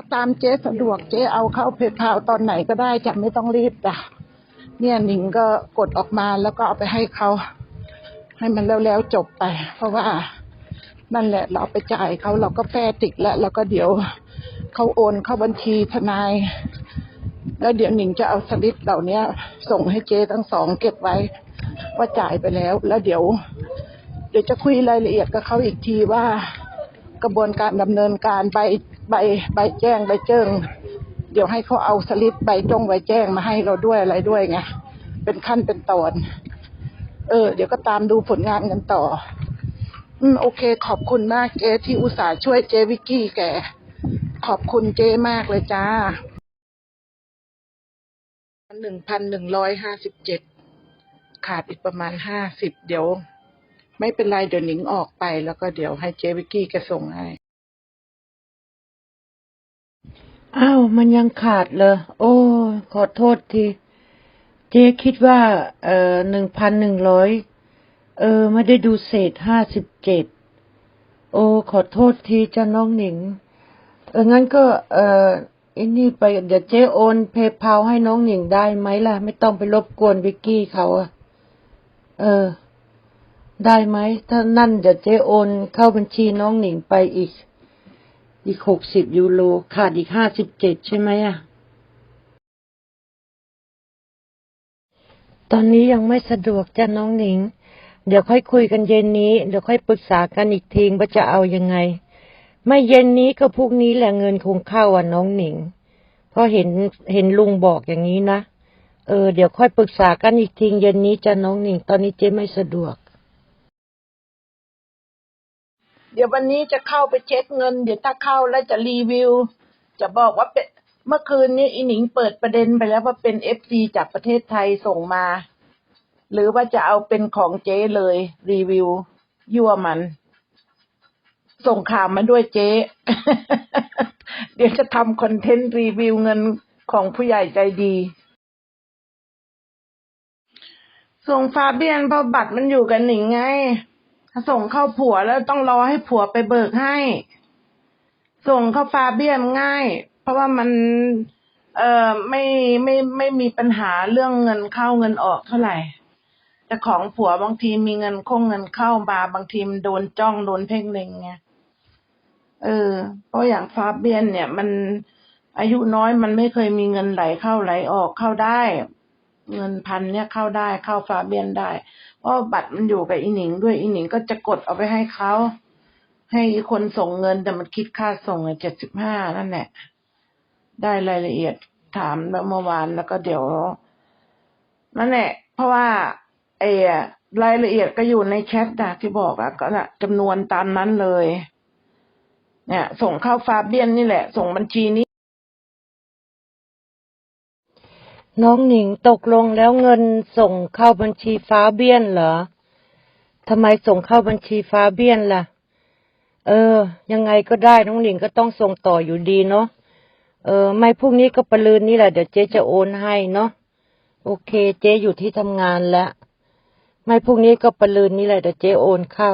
เอาตามเจ๊สะดวกเจ๊เอาเข้าเพจพาวตอนไหนก็ได้จะไม่ต้องรีบจ้ะเนี่ยหนิงก็กดออกมาแล้วก็เอาไปให้เขาให้มันแล้วๆจบไป เพราะว่านั่นแหละ เราไปจ่ายเขาเราก็แป้ติดแล้ว แล้วก็เดี๋ยวเขาโอนเข้าบัญชีทนาย แล้วเดี๋ยวหนิงจะเอาสลิปเหล่านี้ส่งให้เจ๊ทั้งสองเก็บไว้ว่าจ่ายไปแล้ว แล้วเดี๋ยว เดี๋ยวจะคุยรายละเอียดกับเขาอีกทีว่ากระบวนการดำเนินการใบ ใบใบแจ้งใบเจิงเดี๋ยวให้เขาเอาสลิปใบจงใบแจ้งมาให้เราด้วยอะไรด้วยไงเป็นขั้นเป็นตอน เออ เดี๋ยวก็ตามดูผลงานกันต่อ อืม โอเค ขอบคุณมากเจ๊ที่อุตส่าห์ช่วยเจ๊วิกกี้แกขอบคุณเจ๊มากเลยจ้าหนึ่งพันหนึ่งร้อยห้าสิบเจ็ดขาดอีกประมาณห้าสิบเดี๋ยว ไม่เป็นไรเดี๋ยวหนิงออกไปแล้วก็เดี๋ยวให้เจ๊วิกกี้แกส่งให้ อ้าวมันยังขาดเลยโอ้ขอโทษที เจ๊คิดว่า เอ่อหนึ่งพันหนึ่งร้อยเออ ไม่ได้ดูเศษห้าสิบเจ็ดโอ้ขอโทษทีจ้าน้องหนิง เอองั้นก็ เอ่อไอ้นี่ไปเดี๋ยวเจ๊โอนเพย์พาให้น้องหนิงได้ไหมล่ะ ไม่ต้องไปรบกวนวิกกี้เขาอะเออ ได้ไหมถ้านั่นเดี๋ยวเจ๊โอนเข้าบัญชีน้องหนิงไปอีก อีกหกสิบยูโรขาดอีกห้าสิบเจ็ดใช่ไหมอะ ตอนนี้ยังไม่สะดวกจ้ะน้องหนิง เดี๋ยวค่อยคุยกันเย็นนี้ เดี๋ยวค่อยปรึกษากันอีกทีว่าจะเอายังไง ไม่เย็นนี้ก็พรุ่งนี้แหละเงินคงเข้าอะน้องหนิง เพราะเห็นเห็นลุงบอกอย่างนี้นะ เออ เดี๋ยวค่อยปรึกษากันอีกทีเย็นนี้จ้ะน้องหนิง ตอนนี้เจ๊ไม่สะดวก เดี๋ยววันนี้จะเข้าไปเช็คเงิน เดี๋ยวถ้าเข้าแล้วจะรีวิว จะบอกว่าเป็นเมื่อคืนนี้อีหนิงเปิดประเด็นไปแล้วว่าเป็นเอฟซีจากประเทศไทยส่งมา หรือว่าจะเอาเป็นของเจ๊เลยรีวิว ยั่วมัน ส่งข่าวมาด้วยเจ๊ เดี๋ยวจะทำคอนเทนต์รีวิวเงินของผู้ใหญ่ใจดี ส่งฟาเบียนเพราะบัตรมันอยู่กับหนิงไง ส่งเข้าผัวแล้วต้องรอให้ผัวไปเบิกให้ ส่งเข้าฟาเบียนง่าย เพราะว่ามัน เอ่อไม่ไม่ไม่มีปัญหาเรื่องเงินเข้าเงินออกเท่าไหร่ แต่ของผัวบางทีมีเงินคงเงินเข้ามาบางทีมันโดนจ้องโดนเพ่งเล็งไงเออ เพราะอย่างฟาเบียนเนี่ยมันอายุน้อยมันไม่เคยมีเงินไหลเข้าไหลออกเข้าได้ เงินพันเนี่ยเข้าได้เข้าฟาเบียนได้ เพราะบัตรมันอยู่กับอีหนิงด้วยอีหนิงก็จะกดเอาไปให้เขาให้คนส่งเงินแต่มันคิดค่าส่งเจ็ดสิบห้านั่นแหละได้รายละเอียดถามแล้วเมื่อวานแล้วก็เดี๋ยวนั่นแหละเพราะว่าไอ้รายละเอียดก็อยู่ในแชทนะที่บอกอะก็น่ะจำนวนตามนั้นเลย เนี่ย ส่งเข้าฟาเบียนนี่แหละ ส่งบัญชีนี้ น้องหนิงตกลงแล้วเงินส่งเข้าบัญชีฟ้าเบี้ยนเหรอทำไมส่งเข้าบัญชีฟ้าเบี้ยนล่ะ เออ ยังไงก็ได้น้องหนิงก็ต้องส่งต่ออยู่ดีเนาะ เออ ไม่พรุ่งนี้ก็ประลืนนี่แหละเดี๋ยวเจ๊จะโอนให้เนาะ โอเค เจ๊อยู่ที่ทำงานแล้ว ไม่พรุ่งนี้ก็ประลืนนี่แหละเดี๋ยวเจ๊โอนเข้า